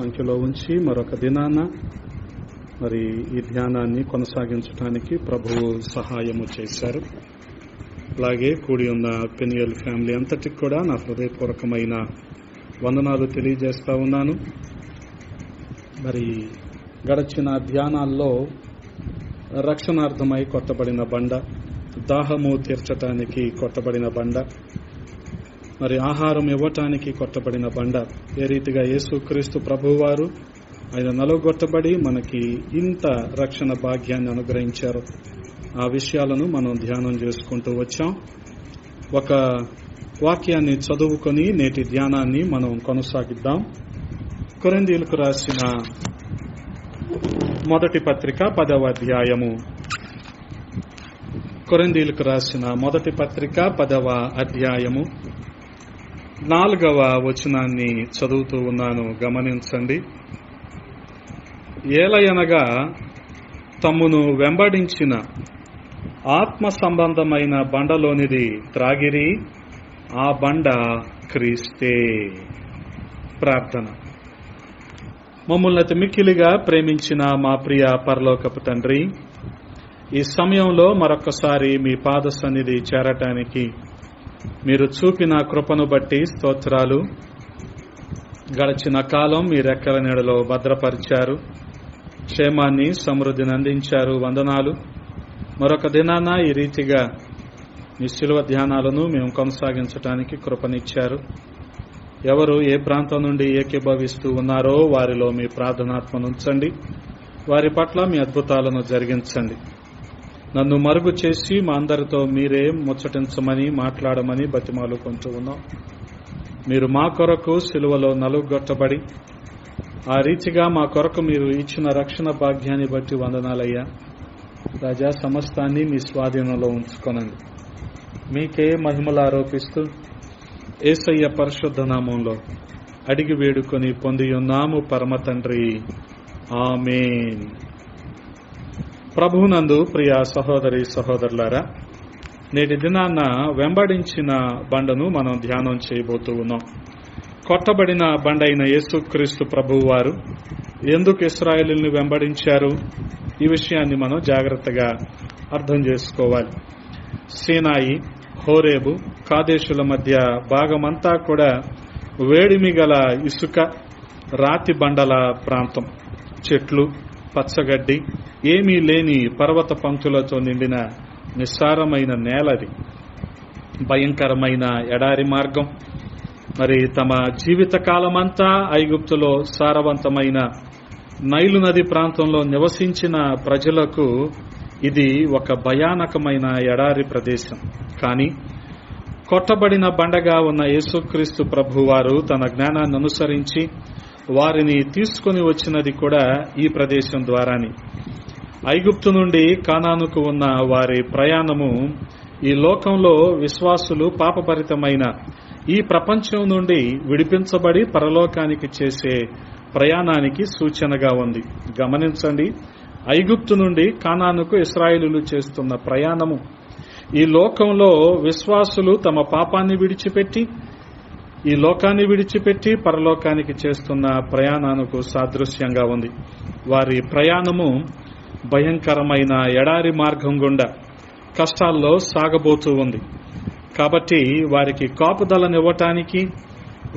సంఖ్యలో ఉంచి మరొక దినాన మరి ఈ ధ్యానాన్ని కొనసాగించడానికి ప్రభువు సహాయము చేశారు. అలాగే కూడి ఉన్న పెనియల్ ఫ్యామిలీ అంతటికి కూడా నా హృదయపూర్వకమైన వందనాలు తెలియజేస్తా ఉన్నాను. మరి గడచిన ధ్యానాల్లో రక్షణార్థమై కొట్టబడిన బండ దాహము తీర్చటానికి కొట్టబడిన బండ మరి ఆహారం ఇవ్వటానికి కొట్టబడిన బండ. ఏ రీతిగా యేసుక్రీస్తు ప్రభువారు ఆయన నలుగొట్టబడి మనకి ఇంత రక్షణ భాగ్యాన్ని అనుగ్రహించారు. ఆ విషయాలను మనం ధ్యానం చేసుకుంటూ వచ్చాం. ఒక వాక్యాన్ని చదువుకొని నేటి ధ్యానాన్ని మనం కొనసాగిద్దాం. కొరందీలకు రాసిన మొదటి పత్రిక పదవ అధ్యాయము. కొరందీలకు రాసిన మొదటి పత్రిక పదవ అధ్యాయము. నాలుగవ వచనాన్ని చదువుతూ ఉన్నాను గమనించండి. ఏలయనగా తమ్మును వెంబడించిన ఆత్మ సంబంధమైన బండలోనిది త్రాగిరి ఆ బండ క్రీస్తే. ప్రార్థన. మమ్మల్ని అతి మిక్కిలిగా ప్రేమించిన మా ప్రియ పరలోకపు తండ్రి ఈ సమయంలో మరొకసారి మీ పాద సన్నిధి చేరటానికి మీరు చూపిన కృపను బట్టి స్తోత్రాలు. గడిచిన కాలం మీ రెక్కల నీడలో భద్రపరిచారు. క్షేమాన్ని సమృద్ధిని అందించారు. వందనాలు. మరొక దినాన ఈ రీతిగా మీ శిలువ ధ్యానాలను మేము కొనసాగించడానికి కృపనిచ్చారు. ఎవరు ఏ ప్రాంతం నుండి ఏకీభవిస్తూ ఉన్నారో వారిలో మీ ప్రార్థనాత్మను ఉంచండి వారి పట్ల మీ అద్భుతాలను జరిగించండి. నన్ను మరుగు చేసి మా అందరితో మీరే ముచ్చటించమని మాట్లాడమని బతిమాలుకుంటూ ఉన్నాం. మీరు మా కొరకు సిలువలో నలుగొట్టబడి ఆ రీతిగా మా కొరకు మీరు ఇచ్చిన రక్షణ భాగ్యాన్ని బట్టి వందనాలయ్యా. రాజా సమస్తాన్ని మీ స్వాధీనంలో ఉంచుకొనండి. మీకే మహిమలు ఆరోపిస్తూ ఏసయ్య పరిశుద్ధ నామంలో అడిగి వేడుకొని పొంది ఉన్నాము పరమ తండ్రి ఆమెన్. ప్రభునందు ప్రియ సహోదరి సహోదరులారా నేటి దినాన్న వెంబడించిన బండను మనం ధ్యానం చేయబోతూ ఉన్నాం. కొట్టబడిన బండ అయిన యేసుక్రీస్తు ప్రభువు వారు ఎందుకు ఇస్రాయేలీని వెంబడించారు? ఈ విషయాన్ని మనం జాగ్రత్తగా అర్థం చేసుకోవాలి. సీనాయి హోరేబు కాదేశుల మధ్య భాగమంతా కూడా వేడిమి గల ఇసుక రాతి బండల ప్రాంతం. చెట్లు పచ్చగడ్డి ఏమీ లేని పర్వత పంక్తులతో నిండిన నిస్సారమైన నేలది. భయంకరమైన ఎడారి మార్గం. మరి తమ జీవిత కాలమంతా ఐగుప్తులో సారవంతమైన నైలు నది ప్రాంతంలో నివసించిన ప్రజలకు ఇది ఒక భయానకమైన ఎడారి ప్రదేశం. కానీ కొట్టబడిన బండగా ఉన్న యేసుక్రీస్తు ప్రభువారు తన జ్ఞానాన్ని అనుసరించి వారిని తీసుకుని వచ్చినది కూడా ఈ ప్రదేశం ద్వారానే. ఐగుప్తు నుండి కానానుకు ఉన్న వారి ప్రయాణము ఈ లోకంలో విశ్వాసులు పాపభరితమైన ఈ ప్రపంచం నుండి విడిపించబడి పరలోకానికి చేసే ప్రయాణానికి సూచనగా ఉంది. గమనించండి ఐగుప్తు నుండి కానానుకు ఇస్రాయిలు చేస్తున్న ప్రయాణము ఈ లోకంలో విశ్వాసులు తమ పాపాన్ని విడిచిపెట్టి ఈ లోకాన్ని విడిచిపెట్టి పరలోకానికి చేస్తున్న ప్రయాణానికి సాదృశ్యంగా ఉంది. వారి ప్రయాణము భయంకరమైన ఎడారి మార్గం గుండా కష్టాల్లో సాగబోతూ ఉంది. కాబట్టి వారికి కాపుదలనివ్వటానికి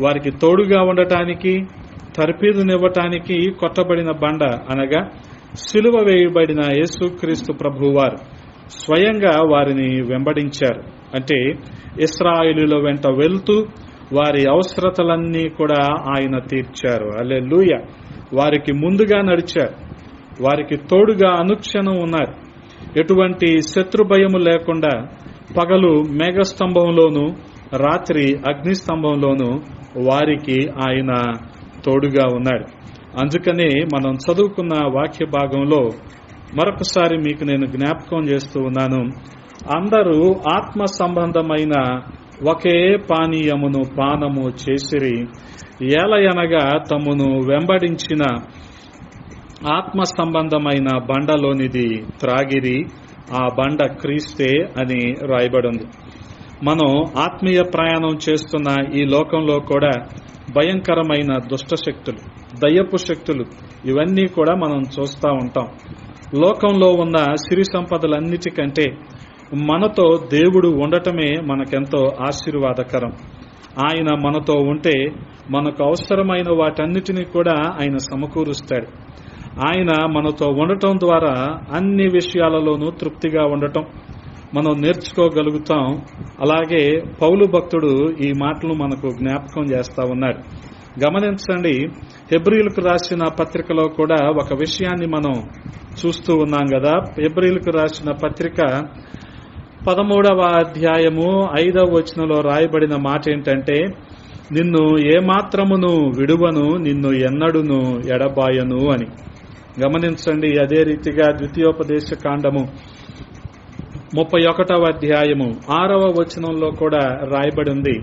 వారికి తోడుగా ఉండటానికి తర్పీదునివ్వటానికి కొట్టబడిన బండ అనగా సిలువ వేయబడిన యేసుక్రీస్తు ప్రభువారు స్వయంగా వారిని వెంబడించారు. అంటే ఇస్రాయిలుల వెంట వెళ్తూ వారి అవసరతలన్నీ కూడా ఆయన తీర్చారు. అలే లూయ వారికి ముందుగా నడిచారు. వారికి తోడుగా అనుక్షణం ఉన్నారు. ఎటువంటి శత్రు భయము లేకుండా పగలు మేఘస్తంభంలోను రాత్రి అగ్నిస్తంభంలోను వారికి ఆయన తోడుగా ఉన్నాడు అందుకనే మనం చదువుకున్న వాక్య భాగంలో మరొకసారి మీకు నేను జ్ఞాపకం చేస్తూ ఉన్నాను. అందరూ ఆత్మ సంబంధమైన ఒకే పానీయమును పానము చేసిరి ఏలయనగా తమను వెంబడించిన ఆత్మ సంబంధమైన బండలోనిది త్రాగిరి ఆ బండ క్రీస్తే అని రాయబడింది. మనం ఆత్మీయ ప్రయాణం చేస్తున్న ఈ లోకంలో కూడా భయంకరమైన దుష్ట శక్తులు దయ్యపు శక్తులు ఇవన్నీ కూడా మనం చూస్తూ ఉంటాం. లోకంలో ఉన్న సిరి సంపదలన్నిటికంటే మనతో దేవుడు ఉండటమే మనకెంతో ఆశీర్వాదకరం. ఆయన మనతో ఉంటే మనకు అవసరమైన వాటన్నిటినీ కూడా ఆయన సమకూరుస్తాడు. ఆయన మనతో ఉండటం ద్వారా అన్ని విషయాలలోనూ తృప్తిగా ఉండటం. మనం నేర్చుకోగలుగుతాం. అలాగే పౌలు భక్తుడు ఈ మాటలు మనకు జ్ఞాపకం చేస్తా ఉన్నాడు. గమనించండి హెబ్రిలకు రాసిన పత్రికలో కూడా ఒక విషయాన్ని మనం చూస్తూ ఉన్నాం కదా. హెబ్రిలకు రాసిన పత్రిక పదమూడవ అధ్యాయము ఐదవ వచనంలో రాయబడిన మాట ఏంటంటే నిన్ను ఏమాత్రమును విడువను నిన్ను ఎన్నడును ఎడబాయను అని. గమనించండి అదే రీతిగా ద్వితీయోపదేశ కాండము ముప్పై ఒకటవ అధ్యాయము ఆరవ వచనంలో కూడా రాయబడి ఉంది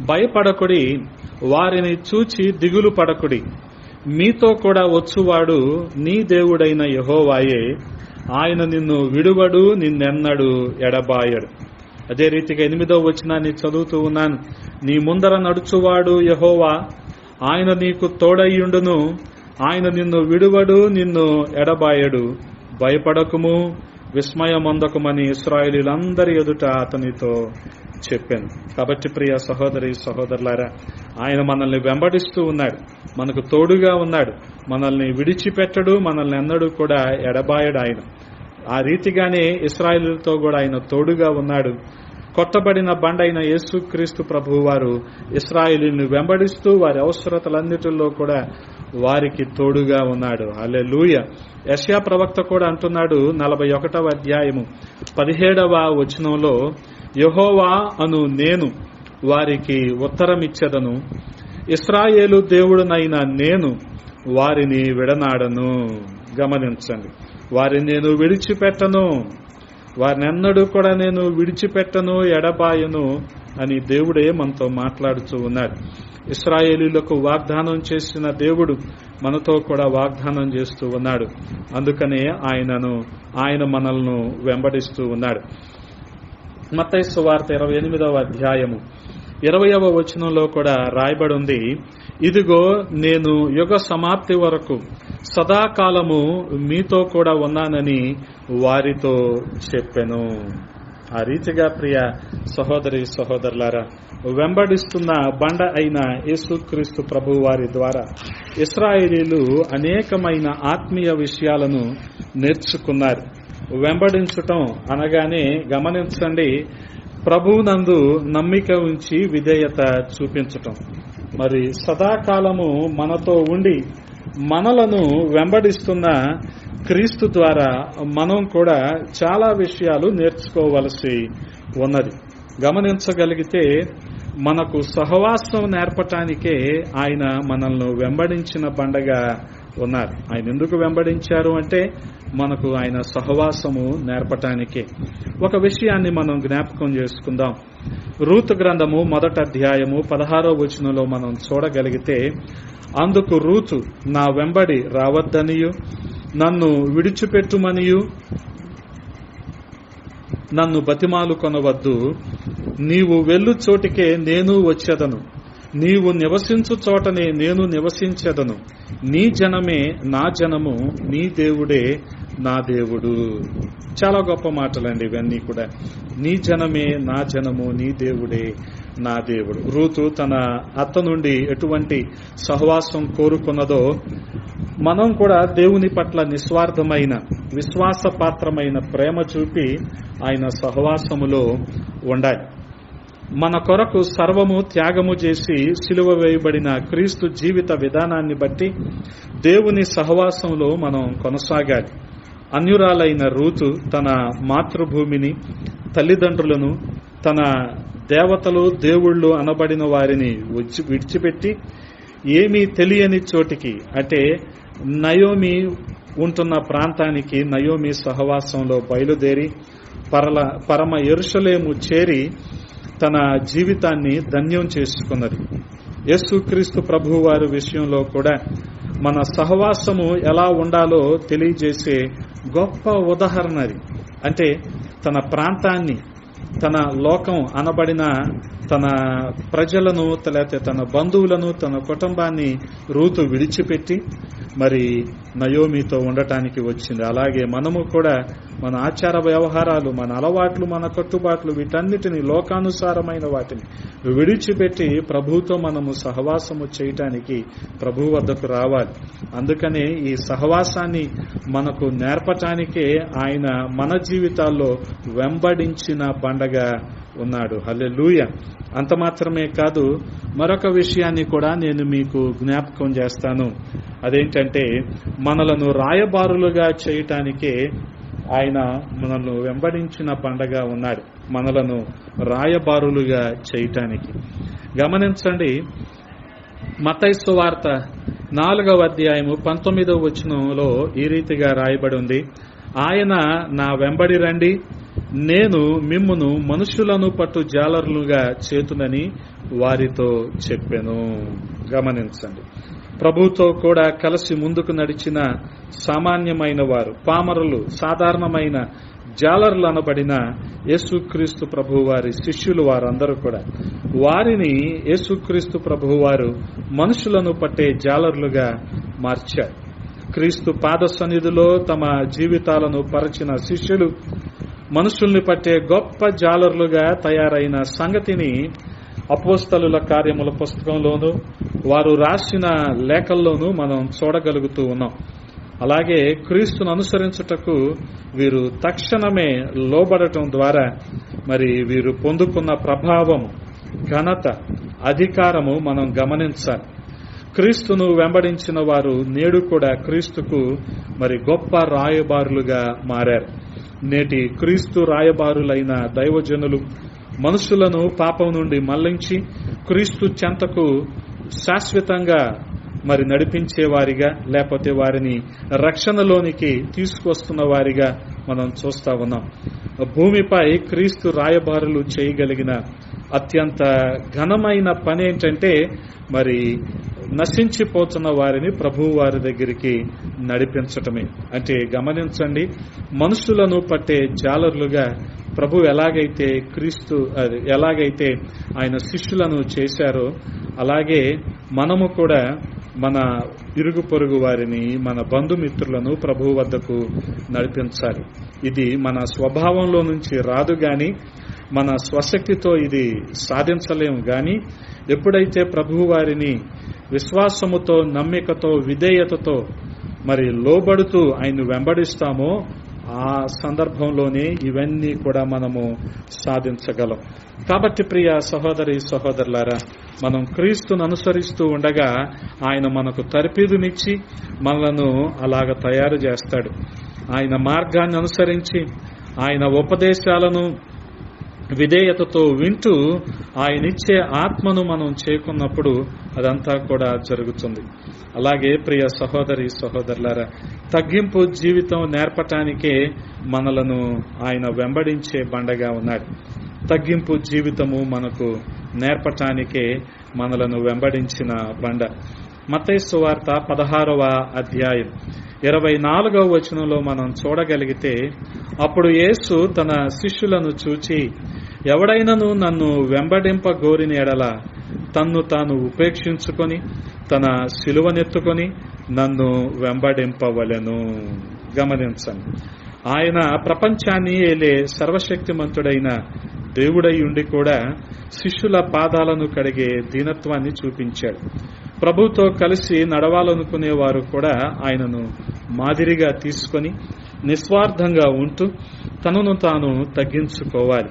భయపడకుడి వారిని చూచి దిగులు పడకుడి. మీతో కూడా వచ్చువాడు నీ దేవుడైన యహోవాయే ఆయన నిన్ను విడువడు నిన్నెన్నడు ఎడబాయడు. అదే రీతిగా ఎనిమిదో వచనాన్ని చదువుతూ ఉన్నాను. నీ ముందర నడుచువాడు యహోవా ఆయన నీకు తోడయ్యుండును ఆయన నిన్ను విడువడు నిన్ను ఎడబాయడు. భయపడకుము విస్మయమందకమని ఇస్రాయేలీలందరి ఎదుట అతనితో చెప్పాను. కాబట్టి ప్రియ సహోదరి సహోదరులారా ఆయన మనల్ని వెంబడిస్తూ ఉన్నాడు. మనకు తోడుగా ఉన్నాడు. మనల్ని విడిచిపెట్టడు మనల్ని ఎన్నడూ కూడా ఎడబాయడు ఆయన. ఆ రీతిగానే ఇస్రాయేలుతో కూడా ఆయన తోడుగా ఉన్నాడు. కొట్టబడిన బండైన యేసుక్రీస్తు ప్రభువు వారు ఇస్రాయేలీని వెంబడిస్తూ వారి అవసరతలన్నిటిలో కూడా వారికి తోడుగా ఉన్నాడు. అలే లూయ యశ్యా ప్రవక్త కూడా అంటున్నాడు నలభై ఒకటవ అధ్యాయము. పదిహేడవ వచనంలో యహోవా అను నేను వారికి ఉత్తరమిచ్చదను. ఇస్రాయేలు దేవుడునైన నేను వారిని విడనాడను. గమనించండి. వారిని నేను విడిచిపెట్టను. వారిని ఎన్నడూ కూడా నేను విడిచిపెట్టను ఎడబాయను అని దేవుడే మనతో మాట్లాడుతూ ఉన్నాడు ఇస్రాయేలీలకు వాగ్దానం చేసిన దేవుడు మనతో కూడా వాగ్దానం చేస్తూ ఉన్నాడు. అందుకనే ఆయనను ఆయన మనల్ని వెంబడిస్తూ ఉన్నాడు. మత్తైసు వార్త ఇరవై ఎనిమిదవ అధ్యాయము. ఇరవయవ వచనంలో కూడా రాయబడి ఉంది ఇదిగో నేను యుగ సమాప్తి వరకు సదాకాలము మీతో కూడా ఉన్నానని వారితో చెప్పెను. ఆ రీతిగా ప్రియ సహోదరి సహోదరులారా వెంబడిస్తున్న బండ అయిన యేసుక్రీస్తు ప్రభు వారి ద్వారా ఇస్రాయేలీలు అనేకమైన ఆత్మీయ విషయాలను నేర్చుకున్నారు. వెంబడించటం అనగానే గమనించండి ప్రభువునందు నమ్మిక ఉంచి విధేయత చూపించటం. మరి సదాకాలము మనతో ఉండి మనలను వెంబడిస్తున్న క్రీస్తు ద్వారా మనం కూడా చాలా విషయాలు నేర్చుకోవలసి ఉన్నది. గమనించగలిగితే మనకు సహవాసం నేర్పటానికే ఆయన మనల్ని వెంబడించిన పండగ ఉన్నారు ఆయన ఎందుకు వెంబడించారు అంటే మనకు ఆయన సహవాసము నేర్పటానికే. ఒక విషయాన్ని మనం జ్ఞాపకం చేసుకుందాం. రూతు గ్రంథము మొదట అధ్యాయము పదహారో వచనంలో మనం చూడగలిగితే అందుకు రూతు నా వెంబడి రావద్దనియు నన్ను విడిచిపెట్టుమనియు. నన్ను బతిమాలు కొనవద్దు. నీవు వెళ్ళు చోటికే నేను వచ్చేదను. నీవు నివసించు చోటనే నేను నివసించెదను. నీ జనమే నా జనము నీ దేవుడే నా దేవుడు. చాలా గొప్ప మాటలండి ఇవన్నీ కూడా. నీ జనమే నా జనము నీ దేవుడే నా దేవుడు. రూతు తన అత్త నుండి ఎటువంటి సహవాసం కోరుకున్నదో మనం కూడా దేవుని పట్ల నిస్వార్థమైన విశ్వాసపాత్రమైన ప్రేమ చూపి ఆయన సహవాసములో ఉండాలి. మన కొరకు సర్వము త్యాగము చేసి సిలువ వేయబడిన క్రీస్తు జీవిత విధానాన్ని బట్టి దేవుని సహవాసంలో మనం కొనసాగాలి. అన్యురాలైన రూతు తన మాతృభూమిని తల్లిదండ్రులను తన దేవతలు దేవుళ్ళు అనబడిన వారిని విడిచిపెట్టి ఏమీ తెలియని చోటికి అంటే నయోమి ఉంటున్న ప్రాంతానికి నయోమి సహవాసంలో బయలుదేరి పరల పరమ ఎరుషలేము చేరి తన జీవితాన్ని ధన్యం చేసుకున్నది. యేసుక్రీస్తు ప్రభు వారి విషయంలో కూడా మన సహవాసము ఎలా ఉండాలో తెలియజేసే గొప్ప ఉదాహరణ అది. అంటే తన ప్రాంతాన్ని తన లోకం అనబడిన తన ప్రజలను లేకపోతే తన బంధువులను తన కుటుంబాన్ని రూతు విడిచిపెట్టి మరి నయోమితో ఉండటానికి వచ్చింది. అలాగే మనము కూడా మన ఆచార వ్యవహారాలు మన అలవాట్లు మన కట్టుబాట్లు వీటన్నిటిని లోకానుసారమైన వాటిని విడిచిపెట్టి ప్రభుతో మనము సహవాసము చేయటానికి ప్రభు వద్దకు రావాలి. అందుకనే ఈ సహవాసాన్ని మనకు నేర్పటానికే ఆయన మన జీవితాల్లో వెంబడించిన పండగ ఉన్నాడు. హల్లెలూయ! అంత మాత్రమే కాదు మరొక విషయాన్ని కూడా నేను మీకు జ్ఞాపకం చేస్తాను. అదేంటంటే మనలను రాయబారులుగా చేయటానికే ఆయన మనల్ని వెంబడించిన పండగ ఉన్నాడు. మనలను రాయబారులుగా చేయటానికి. గమనించండి మతైసు వార్త నాలుగవ అధ్యాయము పంతొమ్మిదవ వచనంలో ఈ రీతిగా రాయబడి ఉంది. ఆయన నా వెంబడి రండి. నేను మిమ్మును మనుషులను పట్టు జాలర్లుగా చేతునని వారితో చెప్పాను. గమనించండి. ప్రభుతో కూడా కలిసి ముందుకు నడిచిన సామాన్యమైన వారు పామరులు సాధారణమైన జాలర్లు అనబడిన యేసుక్రీస్తు ప్రభు వారి శిష్యులు వారందరూ కూడా. వారిని యేసుక్రీస్తు ప్రభు వారు మనుషులను పట్టే జాలర్లుగా మార్చారు. క్రీస్తు పాద సన్నిధిలో తమ జీవితాలను పరచిన శిష్యులు మనుషుల్ని పట్టే గొప్ప జాలర్లుగా తయారైన సంగతిని అపోస్తలుల కార్యముల పుస్తకంలోను వారు రాసిన లేఖల్లోనూ మనం చూడగలుగుతూ ఉన్నాం. అలాగే క్రీస్తును అనుసరించుటకు వీరు తక్షణమే లోబడటం ద్వారా మరి వీరు పొందుకున్న ప్రభావం ఘనత అధికారము మనం గమనించాలి. క్రీస్తును వెంబడించిన వారు నేడు కూడా క్రీస్తుకు మరి గొప్ప రాయబారులుగా మారారు. నేటి క్రీస్తు రాయబారులైన దైవజనులు మనుషులను పాపం నుండి మళ్ళించి క్రీస్తు చెంతకు శాశ్వతంగా మరి నడిపించే వారిగా లేకపోతే వారిని రక్షణలోనికి తీసుకొస్తున్న వారిగా మనం చూస్తా ఉన్నాం. భూమిపై క్రీస్తు రాయబారులు చేయగలిగిన అత్యంత ఘనమైన పని ఏంటంటే మరి నశించిపోతున్న వారిని ప్రభు వారి దగ్గరికి నడిపించటమే. అంటే గమనించండి మనుషులను పట్టే జాలర్లుగా ప్రభు ఎలాగైతే క్రీస్తు అది ఎలాగైతే ఆయన శిష్యులను చేశారో అలాగే మనము కూడా మన ఇరుగు పొరుగు వారిని మన బంధుమిత్రులను ప్రభు వద్దకు నడిపించాలి. ఇది మన స్వభావంలో నుంచి రాదు గాని మన స్వశక్తితో ఇది సాధించలేము. గాని ఎప్పుడైతే ప్రభు వారిని విశ్వాసముతో నమ్మికతో విధేయతతో మరి లోబడుతూ ఆయన వెంబడిస్తామో ఆ సందర్భంలోనే ఇవన్నీ కూడా మనము సాధించగలం. కాబట్టి ప్రియ సహోదరి సహోదరులారా మనం క్రీస్తును అనుసరిస్తూ ఉండగా ఆయన మనకు తర్పీదునిచ్చి మనలను అలాగ తయారు చేస్తాడు. ఆయన మార్గాన్ని అనుసరించి ఆయన ఉపదేశాలను విధేయతతో వింటూ ఆయనిచ్చే ఆత్మను మనం చేకున్నప్పుడు అదంతా కూడా జరుగుతుంది. అలాగే ప్రియ సహోదరి సహోదరులారా తగ్గింపు జీవితం నేర్పటానికే మనలను ఆయన వెంబడించే బండగా ఉన్నాడు. తగ్గింపు జీవితము మనకు నేర్పటానికే మనలను వెంబడించిన బండ. మతైసు వార్త పదహారవ అధ్యాయం. ఇరవై నాలుగవ వచనంలో మనం చూడగలిగితే అప్పుడు యేసు తన శిష్యులను చూచి ఎవడైనను నన్ను వెంబడింప గోరిన ఎడల తన్ను తాను ఉపేక్షించుకొని తన శిలువనెత్తుకొని నన్ను వెంబడింపవలెను. గమనించండి. ఆయన ప్రపంచాన్ని ఏలే సర్వశక్తిమంతుడైన దేవుడై ఉండి కూడా శిష్యుల పాదాలను కడిగే దీనత్వాన్ని చూపించాడు. ప్రభుతో కలిసి నడవాలనుకునే వారు కూడా ఆయనను మాదిరిగా తీసుకొని నిస్వార్థంగా ఉంటూ తనను తాను తగ్గించుకోవాలి.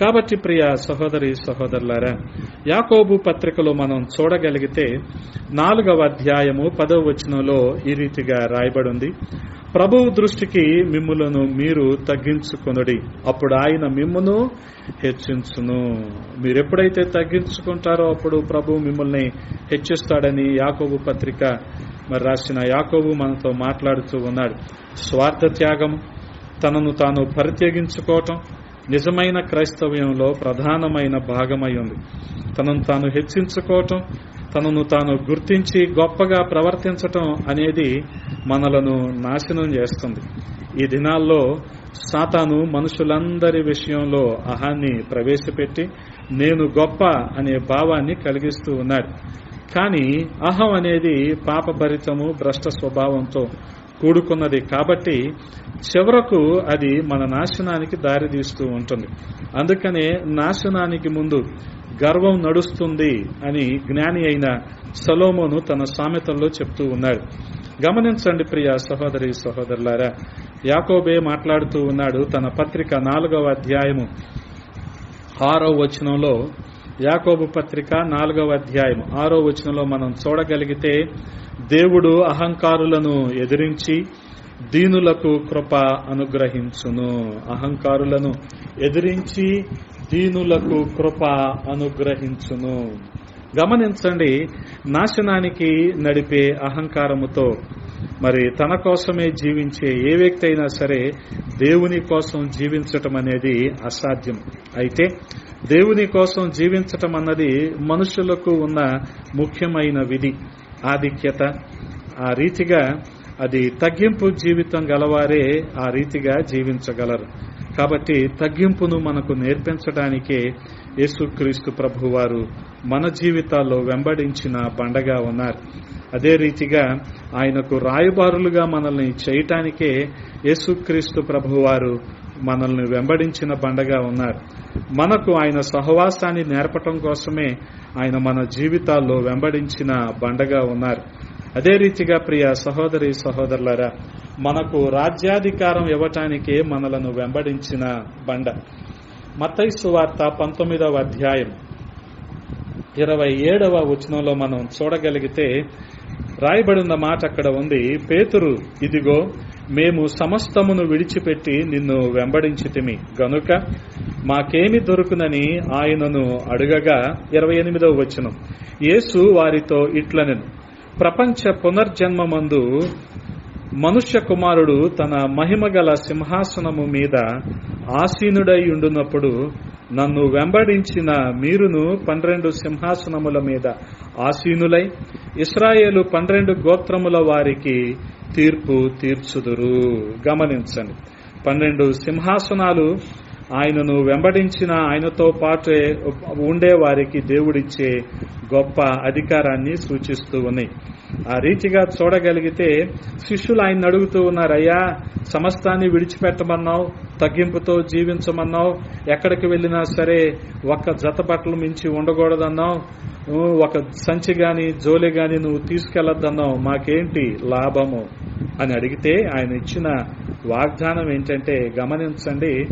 కాబట్టి ప్రియ సహోదరి సహోదరులారా యాకోబు పత్రికలో మనం చూడగలిగితే నాలుగవ అధ్యాయము పదవ వచనంలో ఈ రీతిగా రాయబడింది ప్రభువు దృష్టికి మిమ్ములను మీరు తగ్గించుకొనుడి. అప్పుడు ఆయన మిమ్మును హెచ్చించును. మీరు ఎప్పుడైతే తగ్గించుకుంటారో అప్పుడు ప్రభు మిమ్మల్ని హెచ్చిస్తాడని యాకోబు పత్రిక మరి రాసిన యాకోబు మనతో మాట్లాడుతూ ఉన్నాడు. స్వార్థ త్యాగం తనను తాను పరిత్యగించుకోవటం నిజమైన క్రైస్తవ్యంలో ప్రధానమైన భాగమై ఉంది. తనను తాను హెచ్చించుకోవటం తనను తాను గుర్తించి గొప్పగా ప్రవర్తించటం అనేది మనలను నాశనం చేస్తుంది. ఈ దినాల్లో సాతాను మనుషులందరి విషయంలో అహాన్ని ప్రవేశపెట్టి నేను గొప్ప అనే భావాన్ని కలిగిస్తూ ఉన్నాడు. కానీ అహం అనేది పాపభరితము భ్రష్ట స్వభావంతో కూడుకున్నది. కాబట్టి చివరకు అది మన నాశనానికి దారితీస్తూ ఉంటుంది. అందుకనే నాశనానికి ముందు గర్వం నడుస్తుంది అని జ్ఞాని అయిన సలోమోను తన సామెతల్లో చెప్తూ ఉన్నాడు. గమనించండి ప్రియ సహోదరి సహోదరులారా యాకోబే మాట్లాడుతూ ఉన్నాడు తన పత్రిక నాలుగవ అధ్యాయము ఆరో వచనంలో యాకోబు పత్రిక నాలుగవ అధ్యాయం ఆరో వచనంలో మనం చూడగలిగితే దేవుడు అహంకారులను ఎదిరించి దీనులకు కృప అనుగ్రహించును. అహంకారులను ఎదిరించి దీనులకు కృప అనుగ్రహించును. గమనించండి నాశనానికి నడిపే అహంకారముతో మరి తన కోసమే జీవించే ఏ వ్యక్తి అయినా సరే దేవుని కోసం జీవించటం అనేది అసాధ్యం. అయితే దేవుని కోసం జీవించటం అన్నది మనుషులకు ఉన్న ముఖ్యమైన విధి ఆధిక్యత. ఆ రీతిగా అది తగ్గింపు జీవితం గలవారే ఆ రీతిగా జీవించగలరు. కాబట్టి తగ్గింపును మనకు నేర్పించడానికే యేసుక్రీస్తు ప్రభువారు మన జీవితాల్లో వెంబడించిన బండగా ఉన్నారు. అదే రీతిగా ఆయనకు రాయబారులుగా మనల్ని చేయటానికే యేసుక్రీస్తు ప్రభువారు మనల్ని వెంబడించిన బండగా ఉన్నారు. మనకు ఆయన సహవాసాన్ని నేర్పటం కోసమే ఆయన మన జీవితాల్లో వెంబడించిన బండగా ఉన్నారు. అదే రీతిగా ప్రియ సహోదరి సహోదరులరా మనకు రాజ్యాధికారం ఇవ్వటానికే మనలను వెంబడించిన బండ. మతైసు వార్త పంతొమ్మిదవ అధ్యాయం. ఇరవై ఏడవ వచనంలో మనం చూడగలిగితే రాయబడిన మాట అక్కడ ఉంది పేతురు ఇదిగో మేము సమస్తమును విడిచిపెట్టి నిన్ను వెంబడించితిమి. గనుక మాకేమి దొరుకునని ఆయనను అడుగగా ఇరవై ఎనిమిదవ వచనం. యేసు వారితో ఇట్లనెను. ప్రపంచ పునర్జన్మమందు మనుష్య కుమారుడు తన మహిమగల సింహాసనము మీద ఆసీనుడై ఉండునప్పుడు నన్ను వెంబడించిన మీరును పన్నెండు సింహాసనముల మీద ఆసీనులై ఇస్రాయేలు పన్నెండు గోత్రముల వారికి తీర్పు తీర్చుదురు. గమనించండి. పన్నెండు సింహాసనాలు ఆయనను వెంబడించిన ఆయనతో పాటే ఉండే వారికి దేవుడిచ్చే గొప్ప అధికారాన్ని సూచిస్తూ ఉన్నాయి. ఆ రీతిగా చూడగలిగితే శిష్యులు ఆయన అడుగుతూ ఉన్నారు అయ్యా సమస్తాన్ని విడిచిపెట్టమన్నావు తగ్గింపుతో జీవించమన్నావు. ఎక్కడికి వెళ్ళినా సరే ఒక్క జత బట్టలు మించి ఉండకూడదన్నావు. ఒక సంచి గాని జోలి గాని నువ్వు తీసుకెళ్ళొద్దన్నావు మాకేంటి లాభము? అని అడిగితే ఆయన ఇచ్చిన వాగ్దానం ఏంటంటే గమనించండి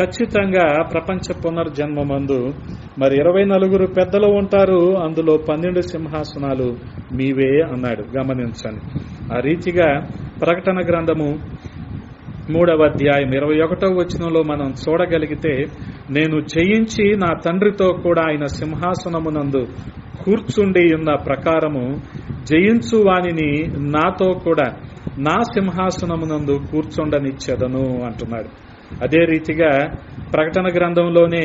ఖచ్చితంగా ప్రపంచ పునర్జన్మమందు మరి ఇరవై నలుగురు పెద్దలు ఉంటారు. అందులో పన్నెండు సింహాసనాలు మీవే అన్నాడు. గమనించండి. ఆ రీతిగా ప్రకటన గ్రంథము మూడవ అధ్యాయం ఇరవై ఒకటవ వచనంలో మనం చూడగలిగితే నేను చేయించి నా తండ్రితో కూడా ఆయన సింహాసనమునందు కూర్చుండి ఉన్న ప్రకారము జయించు వానిని నాతో కూడా నా సింహాసనమునందు కూర్చుండనిచ్చెదను అంటున్నాడు. అదే రీతిగా ప్రకటన గ్రంథంలోనే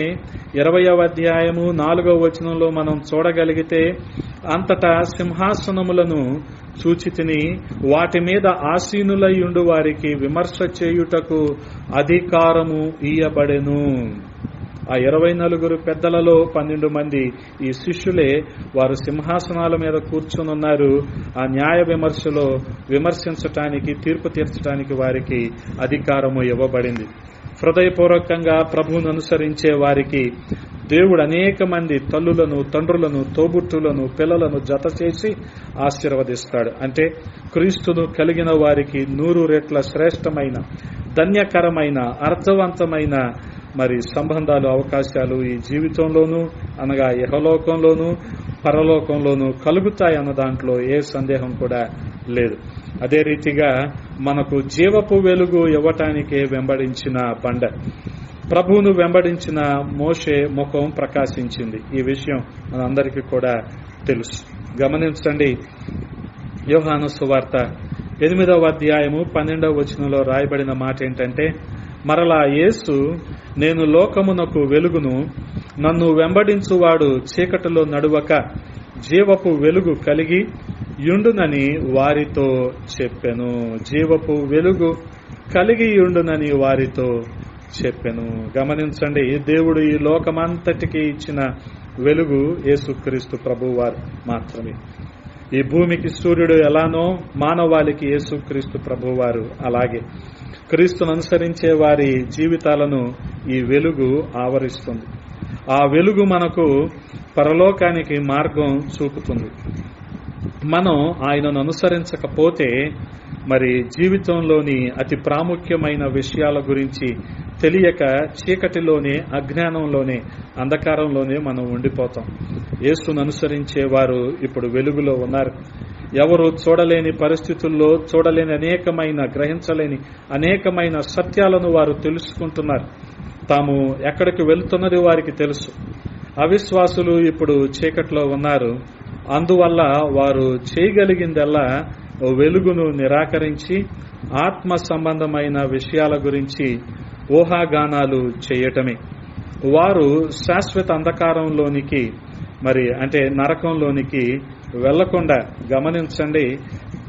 ఇరవయవ అధ్యాయము నాలుగవ వచనంలో మనం చూడగలిగితే అంతటా సింహాసనములను సూచితిని వాటి మీద ఆసీనులయ్యుండు వారికి విమర్శ చేయుటకు అధికారము ఇయ్యబడెను. ఆ ఇరవై నలుగురు పెద్దలలో పన్నెండు మంది ఈ శిష్యులే వారు సింహాసనాల మీద కూర్చునున్నారు. ఆ న్యాయ విమర్శలో విమర్శించటానికి తీర్పు తీర్చడానికి వారికి అధికారము ఇవ్వబడింది. హృదయపూర్వకంగా ప్రభువును అనుసరించే వారికి దేవుడు అనేక మంది తల్లులను తండ్రులను తోబుట్టులను పిల్లలను జత చేసి ఆశీర్వదిస్తాడు. అంటే క్రీస్తును కలిగిన వారికి నూరు రెట్ల శ్రేష్టమైన ధన్యకరమైన అర్థవంతమైన మరి సంబంధాలు అవకాశాలు ఈ జీవితంలోనూ అనగా యహలోకంలోనూ పరలోకంలోనూ కలుగుతాయి అన్న దాంట్లో ఏ సందేహం కూడా లేదు. అదే రీతిగా మనకు జీవపు వెలుగు ఇవ్వటానికే వెంబడించిన బండ. ప్రభువును వెంబడించిన మోషే ముఖం ప్రకాశించింది. ఈ విషయం మనందరికీ కూడా తెలుసు. గమనించండి. యోహాను సువార్త ఎనిమిదవ అధ్యాయము పన్నెండవ వచనంలో రాయబడిన మాట ఏంటంటే మరలా యేసు నేను లోకమునకు వెలుగును నన్ను వెంబడించువాడు చీకటిలో నడువక జీవపు వెలుగు కలిగి యుండునని వారితో చెప్పెను. జీవపు వెలుగు కలిగి యుండునని వారితో చెప్పెను. గమనించండి దేవుడు ఈ లోకమంతటికి ఇచ్చిన వెలుగు యేసుక్రీస్తు ప్రభువారు మాత్రమే. ఈ భూమికి సూర్యుడు ఎలానో మానవాళికి యేసుక్రీస్తు ప్రభువారు అలాగే. క్రీస్తును అనుసరించే వారి జీవితాలను ఈ వెలుగు ఆవరిస్తుంది. ఆ వెలుగు మనకు పరలోకానికి మార్గం చూపుతుంది. మనం ఆయనను అనుసరించకపోతే మరి జీవితంలోని అతి ప్రాముఖ్యమైన విషయాల గురించి తెలియక చీకటిలోనే అజ్ఞానంలోనే అంధకారంలోనే మనం ఉండిపోతాం. యేసును అనుసరించే వారు ఇప్పుడు వెలుగులో ఉన్నారు. ఎవరు చూడలేని పరిస్థితుల్లో చూడలేని అనేకమైన గ్రహించలేని అనేకమైన సత్యాలను వారు తెలుసుకుంటున్నారు. తాము ఎక్కడికి వెళ్తున్నది వారికి తెలుసు. అవిశ్వాసులు ఇప్పుడు చీకట్లో ఉన్నారు. అందువల్ల వారు చేయగలిగిందల్లా వెలుగును నిరాకరించి ఆత్మ సంబంధమైన విషయాల గురించి ఊహాగానాలు చేయటమే. వారు శాశ్వత అంధకారంలోనికి మరి అంటే నరకంలోనికి వెళ్ళకుండా గమనించండి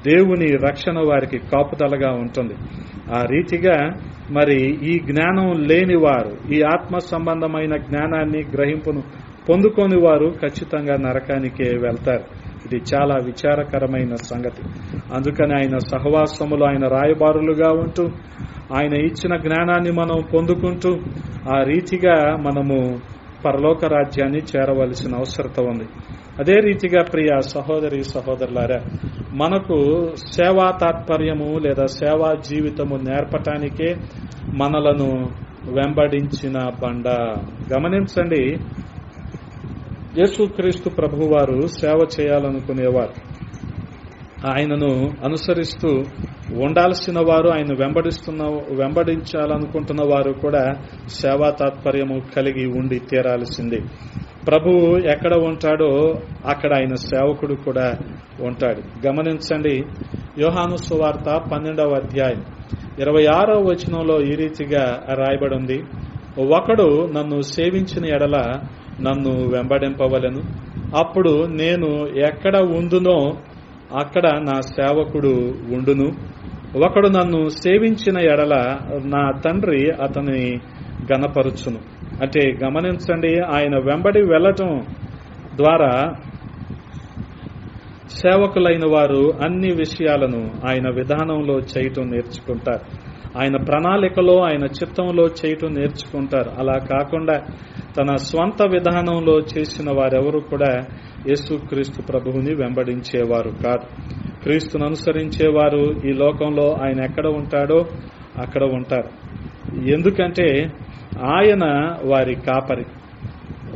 దేవుని రక్షణ వారికి కాపుదలగా ఉంటుంది. ఆ రీతిగా మరి ఈ జ్ఞానం లేని వారు ఈ ఆత్మ సంబంధమైన జ్ఞానాన్ని గ్రహింపును పొందుకొని వారు ఖచ్చితంగా నరకానికే వెళ్తారు. ఇది చాలా విచారకరమైన సంగతి. అందుకని ఆయన సహవాసములు ఆయన రాయబారులుగా ఉంటూ ఆయన ఇచ్చిన జ్ఞానాన్ని మనం పొందుకుంటూ ఆ రీతిగా మనము పరలోక రాజ్యాన్ని చేరవలసిన అవసరత ఉంది. అదే రీతిగా ప్రియ సహోదరి సహోదరులారా మనకు సేవా తాత్పర్యము లేదా సేవా జీవితము నేర్పటానికే మనలను వెంబడించిన బండ. గమనించండి యేసుక్రీస్తు ప్రభువారు సేవ చేయాలనుకునేవారు. ఆయనను అనుసరిస్తూ ఉండాల్సిన వారు ఆయన వెంబడిస్తున్న వెంబడించాలనుకుంటున్న వారు కూడా సేవా తాత్పర్యము కలిగి ఉండి తీరాల్సింది. ప్రభువు ఎక్కడ ఉంటాడో అక్కడ ఆయన సేవకుడు కూడా ఉంటాడు. గమనించండి యోహాను సువార్త పన్నెండవ అధ్యాయం. ఇరవై ఆరవ వచనంలో ఈ రీతిగా రాయబడి ఉంది ఒకడు నన్ను సేవించిన ఎడల నన్ను వెంబడింపవలను. అప్పుడు నేను ఎక్కడ ఉందునో అక్కడ నా సేవకుడు ఉండును. ఒకడు నన్ను సేవించిన ఎడల నా తండ్రి అతని గనపరుచును అంటే గమనించండి ఆయన వెంబడి వెళ్ళటం ద్వారా సేవకులైన వారు అన్ని విషయాలను ఆయన విధానంలో చేయటం నేర్చుకుంటారు. ఆయన ప్రణాళికలో ఆయన చిత్తంలో చేయటం నేర్చుకుంటారు. అలా కాకుండా తన స్వంత విధానంలో చేసిన వారెవరు కూడా యేసుక్రీస్తు ప్రభువుని వెంబడించేవారు కాదు. క్రీస్తును అనుసరించేవారు ఈ లోకంలో ఆయన ఎక్కడ ఉంటాడో అక్కడ ఉంటారు. ఎందుకంటే ఆయన వారి కాపరి.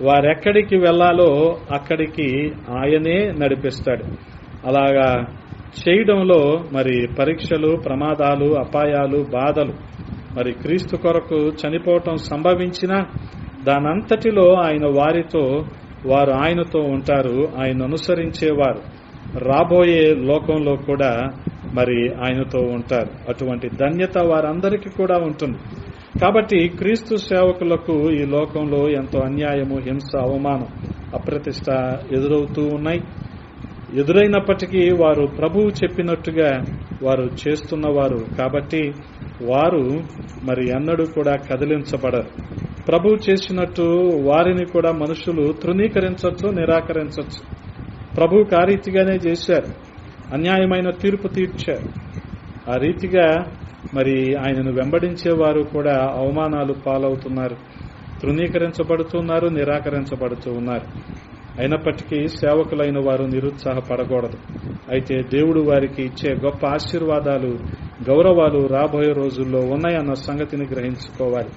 వారెక్కడికి వెళ్ళాలో అక్కడికి ఆయనే నడిపిస్తాడు. అలాగా చేయడంలో మరి పరీక్షలు ప్రమాదాలు అపాయాలు బాధలు మరి క్రీస్తు కొరకు చనిపోవటం సంభవించినా దానంతటిలో ఆయన వారితో వారు ఆయనతో ఉంటారు. ఆయన అనుసరించేవారు రాబోయే లోకంలో కూడా మరి ఆయనతో ఉంటారు. అటువంటి ధన్యత వారందరికీ కూడా ఉంటుంది. కాబట్టి క్రీస్తు సేవకులకు ఈ లోకంలో ఎంతో అన్యాయము హింస అవమానం అప్రతిష్ట ఎదురవుతూ ఉన్నాయి. ఎదురైనప్పటికీ వారు ప్రభువు చెప్పినట్టుగా వారు చేస్తున్నవారు. కాబట్టి వారు మరి ఎన్నడూ కూడా కదిలించబడరు. ప్రభువు చేసినట్టు వారిని కూడా మనుషులు తృణీకరించవచ్చు నిరాకరించవచ్చు ప్రభు కారీతిగానే చేశారు. అన్యాయమైన తీర్పు తీర్చారు ఆ రీతిగా మరి ఆయనను వెంబడించేవారు కూడా అవమానాలు పాలవుతున్నారు. తృణీకరించబడుతున్నారు నిరాకరించబడుతూ ఉన్నారు. అయినప్పటికీ సేవకులైన వారు నిరుత్సాహపడకూడదు. అయితే దేవుడు వారికి ఇచ్చే గొప్ప ఆశీర్వాదాలు గౌరవాలు రాబోయే రోజుల్లో ఉన్నాయన్న సంగతిని గ్రహించుకోవాలి.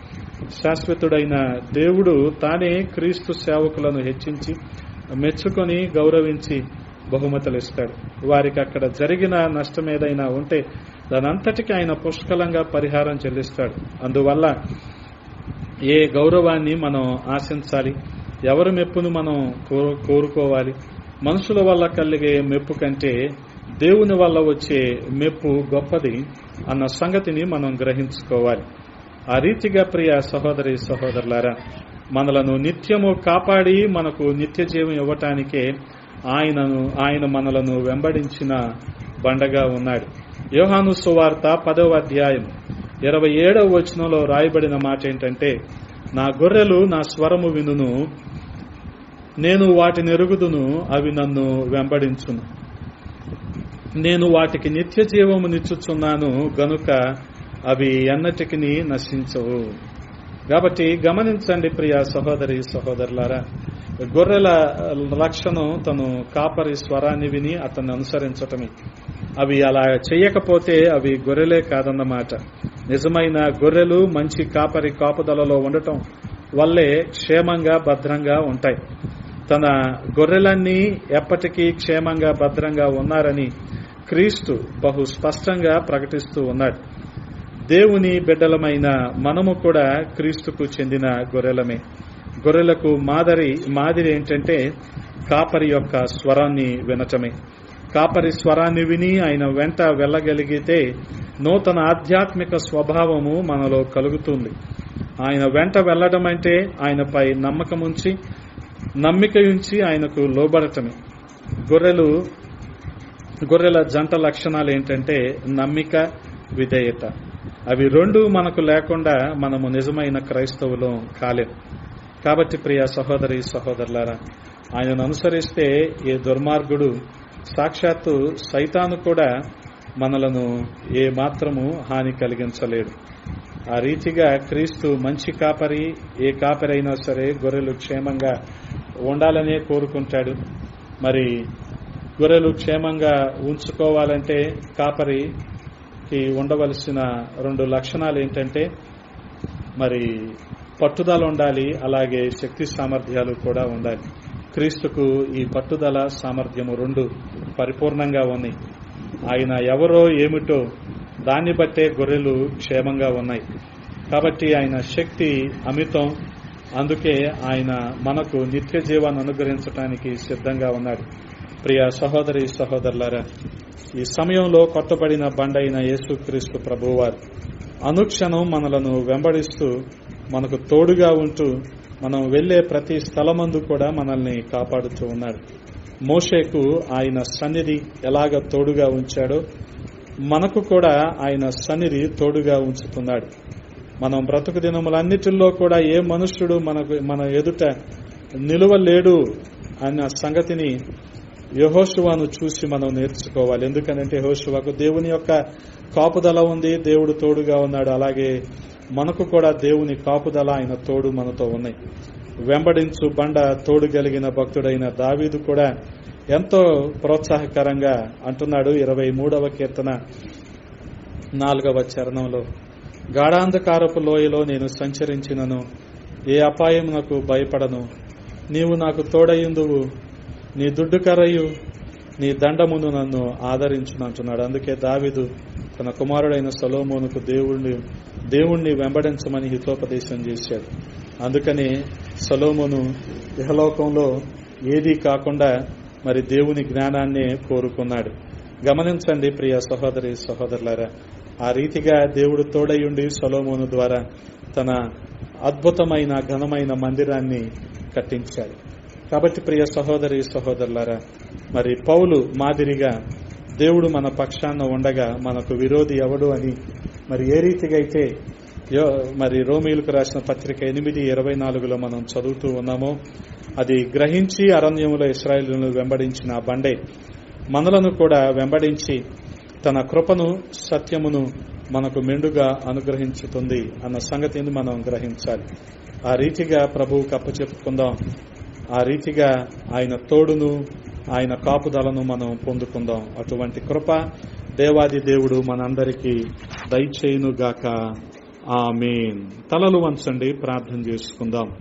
శాశ్వతుడైన దేవుడు తానే క్రీస్తు సేవకులను హెచ్చించి మెచ్చుకొని గౌరవించి బహుమతులు ఇస్తాడు వారికి అక్కడ జరిగిన నష్టం ఏదైనా ఉంటే దానంతటికీ ఆయన పుష్కలంగా పరిహారం చెల్లిస్తాడు. అందువల్ల ఏ గౌరవాన్ని మనం ఆశించాలి? ఎవరి మెప్పును మనం కోరుకోవాలి? మనుషుల వల్ల కలిగే మెప్పు కంటే దేవుని వల్ల వచ్చే మెప్పు గొప్పది అన్న సంగతిని మనం గ్రహించుకోవాలి. ఆ రీతిగా ప్రియ సహోదరి సహోదరులారా మనలను నిత్యము కాపాడి మనకు నిత్య జీవం ఇవ్వటానికే ఆయనను ఆయన మనలను వెంబడించిన బండగా ఉన్నాడు. యోహాను సువార్త పదవ అధ్యాయం. ఇరవై ఏడవ వచనంలో రాయబడిన మాట ఏంటంటే నా గొర్రెలు నా స్వరము వినును నేను వాటిని ఎరుగుదును అవి నన్ను వెంబడించును. నేను వాటికి నిత్య జీవమునిచ్చుచున్నాను గనుక అవి ఎన్నటికి నశించవు. కాబట్టి గమనించండి ప్రియ సహోదరి సహోదరులారా గొర్రెల లక్షణం తను కాపరి స్వరాన్ని విని అతన్ని అనుసరించటమే. అవి అలా చేయకపోతే అవి గొర్రెలే కాదన్నమాట. నిజమైన గొర్రెలు మంచి కాపరి కాపుదలలో ఉండటం వల్లే క్షేమంగా భద్రంగా ఉంటాయి. తన గొర్రెలన్నీ ఎప్పటికీ క్షేమంగా భద్రంగా ఉన్నారని క్రీస్తు బహు స్పష్టంగా ప్రకటిస్తూ ఉన్నాడు. దేవుని బిడ్డలమైన మనము కూడా క్రీస్తుకు చెందిన గొర్రెలమే. గొర్రెలకు మాదిరి మాదిరి ఏంటంటే కాపరి యొక్క స్వరాన్ని వినటమే. కాపరి స్వరాన్ని విని ఆయన వెంట వెళ్ళగలిగితే నూతన ఆధ్యాత్మిక స్వభావము మనలో కలుగుతుంది. ఆయన వెంట వెళ్ళడం అంటే ఆయనపై నమ్మకం ఉంచి నమ్మిక ఉంచి ఆయనకు లోబడటమే. గొర్రెలు గొర్రెల జంట లక్షణాలు ఏంటంటే నమ్మిక విధేయత. అవి రెండు మనకు లేకుండా మనము నిజమైన క్రైస్తవులు కాలేదు కాబట్టి ప్రియ సహోదరి సహోదరులారా ఆయనను అనుసరిస్తే ఏ దుర్మార్గుడు సాక్షాత్తు సైతాను కూడా మనలను ఏ మాత్రము హాని కలిగించలేడు. ఆ రీతిగా క్రీస్తు మంచి కాపరి ఏ కాపరి అయినా సరే గొర్రెలు క్షేమంగా ఉండాలనే కోరుకుంటాడు. మరి గొర్రెలు క్షేమంగా ఉంచుకోవాలంటే కాపరికి ఉండవలసిన రెండు లక్షణాలు ఏంటంటే మరి పట్టుదల ఉండాలి అలాగే శక్తి సామర్థ్యాలు కూడా ఉండాలి. క్రీస్తుకు ఈ పట్టుదల సామర్థ్యము రెండు పరిపూర్ణంగా ఉన్నాయి. ఆయన ఎవరో ఏమిటో దాన్ని బట్టే గొర్రెలు క్షేమంగా ఉన్నాయి. కాబట్టి ఆయన శక్తి అమితం. అందుకే ఆయన మనకు నిత్య జీవాన్ని అనుగ్రహించడానికి సిద్ధంగా ఉన్నాడు. ప్రియ సహోదరి సహోదరులారా ఈ సమయంలో కొట్టబడిన బండైన యేసుక్రీస్తు ప్రభువారు అనుక్షణం మనలను వెంబడిస్తూ మనకు తోడుగా ఉంటూ మనం వెళ్ళే ప్రతి స్థలమందు కూడా మనల్ని కాపాడుతూ ఉన్నాడు. మోషేకు ఆయన సన్నిధి ఎలాగ తోడుగా ఉంచాడో మనకు కూడా ఆయన సన్నిధి తోడుగా ఉంచుతున్నాడు. మనం బ్రతుకు దినములన్నిటిల్లో కూడా ఏ మనుష్యుడు మనకు మన ఎదుట నిలువలేడు అన్న సంగతిని యహోశువాను చూసి మనం నేర్చుకోవాలి. ఎందుకనంటే యహోశువాకు దేవుని యొక్క కాపుదల ఉంది దేవుడు తోడుగా ఉన్నాడు. అలాగే మనకు కూడా దేవుని కాపుదల ఆయన తోడు మనతో ఉన్నాయి. వెంబడించు బండ తోడు కలిగిన భక్తుడైన దావీదు కూడా ఎంతో ప్రోత్సాహకరంగా అంటున్నాడు ఇరవై మూడవ కీర్తన నాలుగవ చరణంలో. గాఢాంధకారపు లోయలో నేను సంచరించినను ఏ అపాయం నాకు భయపడను. నీవు నాకు తోడయ్యుందువు. నీ దుడ్డు కరయు నీ దండమును నన్ను ఆదరించునంటున్నాడు అందుకే దావిదు తన కుమారుడైన సొలోమోనుకు దేవుణ్ణి దేవుణ్ణి వెంబడించమని హితోపదేశం చేశాడు. అందుకని సలోమోను ఇహలోకంలో ఏదీ కాకుండా మరి దేవుని జ్ఞానాన్నే కోరుకున్నాడు. గమనించండి ప్రియ సహోదరి సహోదరులారా ఆ రీతిగా దేవుడు తోడయుండి సొలోమోను ద్వారా తన అద్భుతమైన ఘనమైన మందిరాన్ని కట్టించాడు. కాబట్టి ప్రియ సహోదరి సహోదరులారా మరి పౌలు మాదిరిగా దేవుడు మన పక్షాన ఉండగా మనకు విరోధి ఎవడు అని మరి ఏ రీతిగా అయితే యో- మరి రోమిలకు రాసిన పత్రిక ఎనిమిది ఇరవై నాలుగులో మనం చదువుతూ ఉన్నామో అది గ్రహించి అరణ్యములో ఇస్రాయేలును వెంబడించిన బండే మనలను కూడా వెంబడించి తన కృపను సత్యమును మనకు మెండుగా అనుగ్రహించుతుంది అన్న సంగతిని మనం గ్రహించాలి. ఆ రీతిగా ప్రభువుకు అప్పచెప్పుకుందాం ఆ రీతిగా ఆయన తోడును ఆయన కాపుదలను మనం పొందుకుందాం. అటువంటి కృప దేవాది దేవుడు మనందరికీ దయచేయునుగాక. ఆమెన్. తలలు వంచండి ప్రార్థన చేసుకుందాం.